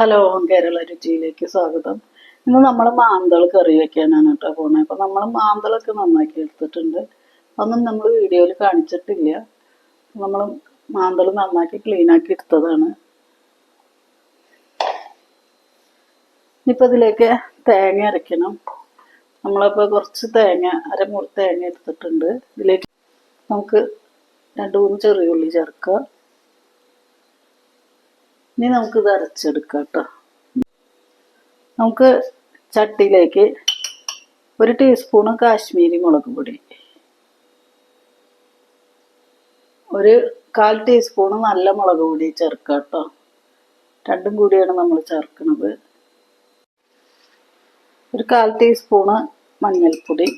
Hello Kerala രുചിയിലേക്ക് സ്വാഗതം. ഇന്ന് നമ്മൾ മാന്തൾ കറി വെക്കാനാണ് കേട്ടോ പോണേ. അപ്പൊ നമ്മൾ മാന്തളൊക്കെ നന്നാക്കി എടുത്തിട്ടുണ്ട്. അതൊന്നും നമ്മൾ വീഡിയോയിൽ കാണിച്ചിട്ടില്ല. നമ്മൾ മാന്തൾ നന്നാക്കി ക്ലീൻ ആക്കി എടുത്തതാണ്. ഇനിയിപ്പോൾ ഇതിലേക്ക് തേങ്ങ അരയ്ക്കണം. നമ്മളപ്പോൾ കുറച്ച് തേങ്ങ അരമുറി തേങ്ങ എടുത്തിട്ടുണ്ട്. ഇതിലേക്ക് നമുക്ക് രണ്ട് മൂന്ന് ചെറിയ ഉള്ളി ചേർക്കുക. ഇനി നമുക്കിത് അരച്ചെടുക്കാം കേട്ടോ. നമുക്ക് ചട്ടിയിലേക്ക് ഒരു ടീസ്പൂണ് കാശ്മീരി മുളക് പൊടി. ഒരു കാൽ ടീസ്പൂണ് നല്ല മുളക് പൊടി ചേർക്കുക കേട്ടോ. രണ്ടും കൂടിയാണ് നമ്മൾ ചേർക്കുന്നത്. ഒരു കാൽ ടീസ്പൂണ് മഞ്ഞൾപ്പൊടി.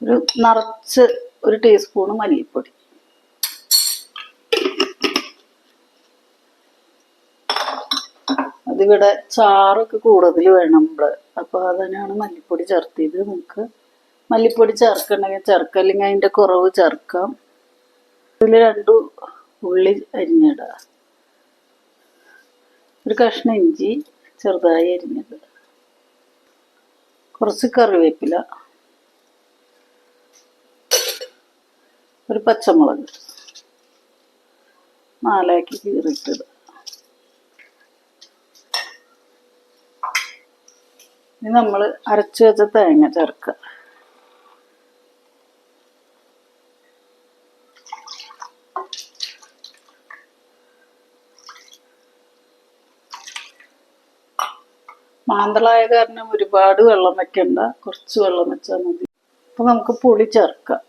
ഒരു നിറച്ച് ഒരു ടീസ്പൂണ് മല്ലിപ്പൊടി. അതിവിടെ ചാറൊക്കെ കൂടുതൽ വേണം നമ്മൾ അപ്പൊ അതിനാണ് മല്ലിപ്പൊടി ചേർത്തിയത്. നമുക്ക് മല്ലിപ്പൊടി ചേർക്കണമെങ്കിൽ ചേർക്കാം. അല്ലെങ്കിൽ അതിന്റെ കുറവ് ചേർക്കാം. ഇതിൽ രണ്ടു ഉള്ളി അരിഞ്ഞിടുക ഒരു കഷ്ണം ഇഞ്ചി ചെറുതായി അരിഞ്ഞിടുക കുറച്ച് കറിവേപ്പില. ഒരു പച്ചമുളക് നാലാക്കി കീറിട്ടത് ഇനി നമ്മൾ അരച്ചു വെച്ച തേങ്ങ ചേർക്കുക മാന്തളായ കാരണം ഒരുപാട് വെള്ളം വെക്കണ്ട. കുറച്ച് വെള്ളം വെച്ചാൽ മതി. അപ്പൊ നമുക്ക് പുളി ചേർക്കാം.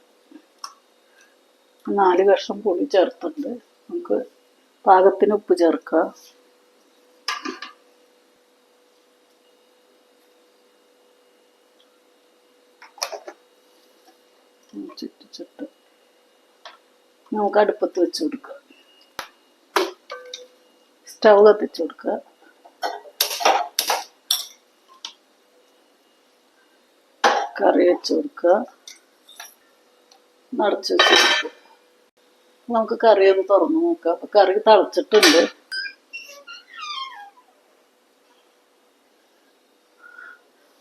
നാല് കഷ്ണം പുളി ചേർത്തുണ്ട് നമുക്ക് പാകത്തിന് ഉപ്പ് ചേർക്കുക ചുറ്റിച്ചിട്ട് നമുക്ക് അടുപ്പത്ത് വെച്ച് കൊടുക്കാം. സ്റ്റൗ കത്തിച്ച് കൊടുക്കുക കറി വെച്ച് കൊടുക്കുക നടച്ച് വെച്ച് കൊടുക്കുക നമുക്ക് കറി ഒന്ന് തുറന്നു നോക്കാം. അപ്പൊ കറി തളച്ചിട്ടുണ്ട്.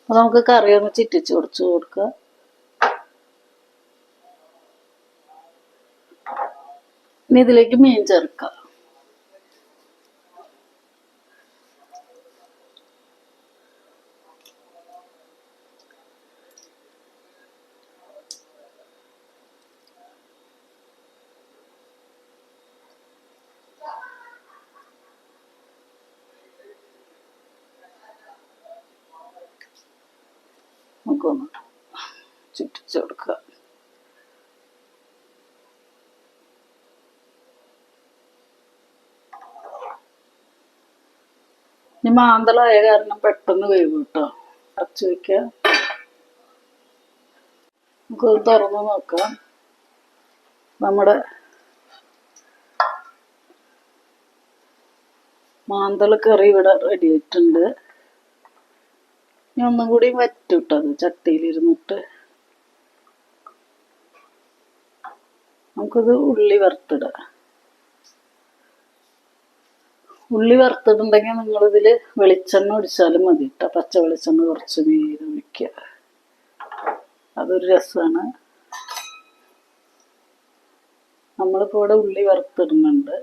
അപ്പൊ നമുക്ക് കറി ഒന്ന് ചിറ്റിച്ച് കൊടുത്തു കൊടുക്കുക ഇനി ഇതിലേക്ക് മീൻ ചേർക്കാം. നമുക്കൊന്ന് ചുറ്റിച്ചു കൊടുക്കുക. ഇനി മാന്തളായ കാരണം പെട്ടെന്ന് വേവ് കിട്ടോ അടച്ചു വയ്ക്കുക നമുക്കത് തുറന്ന് നോക്കാം. നമ്മുടെ മാന്തള കറി ഇവിടെ റെഡി ആയിട്ടുണ്ട്. ഒന്നും കൂടി വറ്റുട്ടത് ചട്ടിയിലിരുന്നിട്ട്. നമുക്കിത് ഉള്ളി വറുത്തിടാം. ഉള്ളി വറുത്തിട്ടുണ്ടെങ്കിൽ നിങ്ങളിതിൽ വെളിച്ചെണ്ണ ഒഴിച്ചാലും മതി കേട്ടോ പച്ച വെളിച്ചെണ്ണ കുറച്ച് നേരം ഒഴിക്കുക. അതൊരു രസമാണ് നമ്മളിപ്പോൾ ഇവിടെ ഉള്ളി വറുത്തിടുന്നുണ്ട്.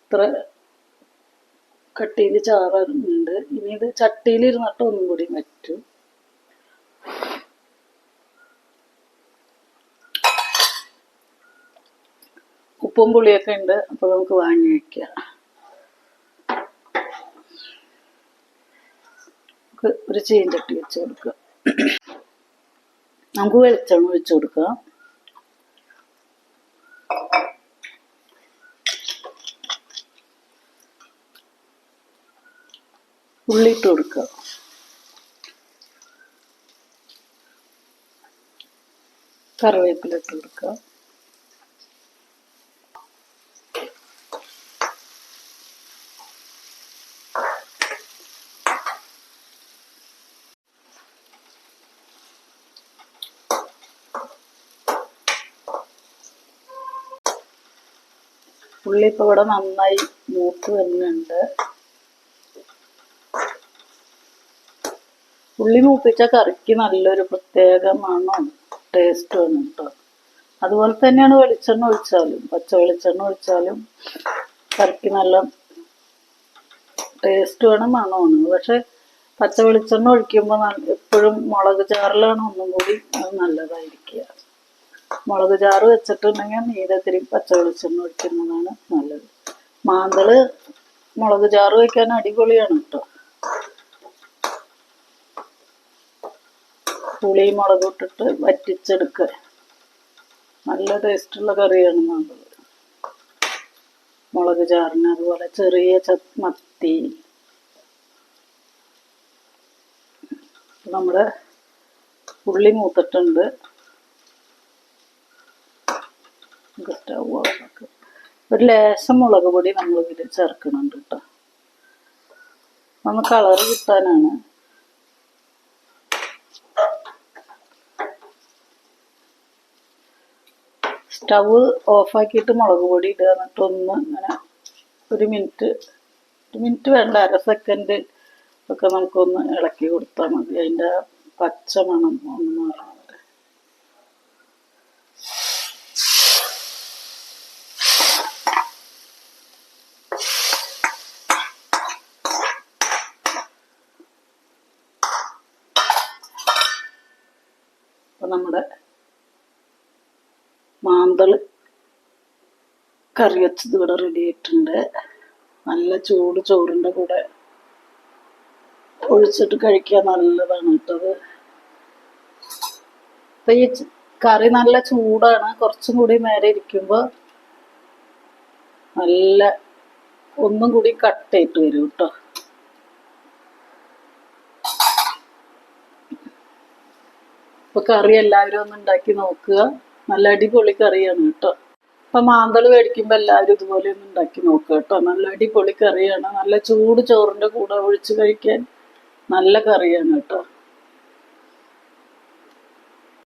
ഇത്ര കട്ടിയിൽ ചാറുണ്ട് ഇനി ഇത് ചട്ടിയിൽ ഇരുന്നിട്ട് ഒന്നും കൂടി പറ്റും. ഉപ്പും പുളിയൊക്കെ ഉണ്ട്. അപ്പൊ നമുക്ക് വാങ്ങി വെക്കാം. നമുക്ക് ഒരു ചീഞ്ചട്ടി വെച്ച് കൊടുക്കുക നമുക്ക് വെളിച്ചെണ്ണ ഒഴിച്ചു കൊടുക്കാം. ഉള്ളിട്ട് കൊടുക്കുക. കറിവേപ്പില ഇട്ട് കൊടുക്കുക. ഉള്ളിപ്പോ ഇവിടെ നന്നായി മൂത്ത് വരുന്നുണ്ട്. ഉള്ളി മൂപ്പിച്ച കറിക്ക് നല്ലൊരു പ്രത്യേക മണവും ടേസ്റ്റും കേട്ടോ അതുപോലെ തന്നെയാണ് വെളിച്ചെണ്ണ ഒഴിച്ചാലും പച്ച വെളിച്ചെണ്ണ ഒഴിച്ചാലും കറിക്ക് നല്ല ടേസ്റ്റ് വേണം മണമാണ് പക്ഷെ പച്ച വെളിച്ചെണ്ണ ഒഴിക്കുമ്പോൾ എപ്പോഴും മുളക് ചാറിലാണ് ഒന്നും കൂടി അത് നല്ലതായിരിക്കുക. മുളക് ചാറ് വെച്ചിട്ടുണ്ടെങ്കിൽ നീരത്തിരി പച്ച വെളിച്ചെണ്ണ ഒഴിക്കുന്നതാണ് നല്ലത്. മാന്തൾ മുളക് ചാറ് വയ്ക്കാൻ അടിപൊളിയാണ് കേട്ടോ പുളി മുളക് ഇട്ടിട്ട് വറ്റിച്ചെടുക്കുക നല്ല ടേസ്റ്റുള്ള കറിയാണ് നല്ലത് മുളക് ചാറിന് അതുപോലെ ചെറിയ മത്തി നമ്മുടെ ഉള്ളി മൂത്തിട്ടുണ്ട്. സ്റ്റൗ ഓഫാക്കുക ഒരു ലേശം മുളക് പൊടി നമ്മളിതിൽ ചേർക്കുന്നുണ്ട് കേട്ടോ. ഒന്ന് കളർ കിട്ടാനാണ്. സ്റ്റവ് ഓഫാക്കിയിട്ട് മുളക് പൊടി ഇടുക. എന്നിട്ടൊന്ന് ഇങ്ങനെ ഒരു മിനിറ്റ് ഒരു മിനിറ്റ് വേണ്ട അര സെക്കൻഡ് ഒക്കെ നമുക്കൊന്ന് ഇളക്കി കൊടുത്താൽ മതി. അതിന്റെ പച്ച മണം ഒന്ന് മാറാൻ അപ്പം നമ്മുടെ മാന്തൾ കറി വെച്ചത് ഇവിടെ റെഡി ആയിട്ടുണ്ട്. നല്ല ചൂട് ചോറിന്റെ കൂടെ ഒഴിച്ചിട്ട് കഴിക്കാൻ നല്ലതാണ് കേട്ടത് അപ്പൊ ഈ കറി നല്ല ചൂടാണ്. കുറച്ചും കൂടി നേരെ ഇരിക്കുമ്പോൾ നല്ല ഒന്നും കൂടി കട്ടായിട്ട് വരും കേട്ടോ. ഇപ്പൊ കറി എല്ലാവരും ഒന്ന് ഉണ്ടാക്കി നോക്കുക. നല്ല അടിപൊളി കറിയാണ് കേട്ടോ. ഇപ്പൊ മാന്തൾ മേടിക്കുമ്പോ എല്ലാവരും ഇതുപോലെ ഒന്ന് ഉണ്ടാക്കി നോക്കുക കേട്ടോ. നല്ല അടിപൊളി കറിയാണ്. നല്ല ചൂട് ചോറിന്റെ കൂടെ ഒഴിച്ച് കഴിക്കാൻ നല്ല കറിയാണ് കേട്ടോ.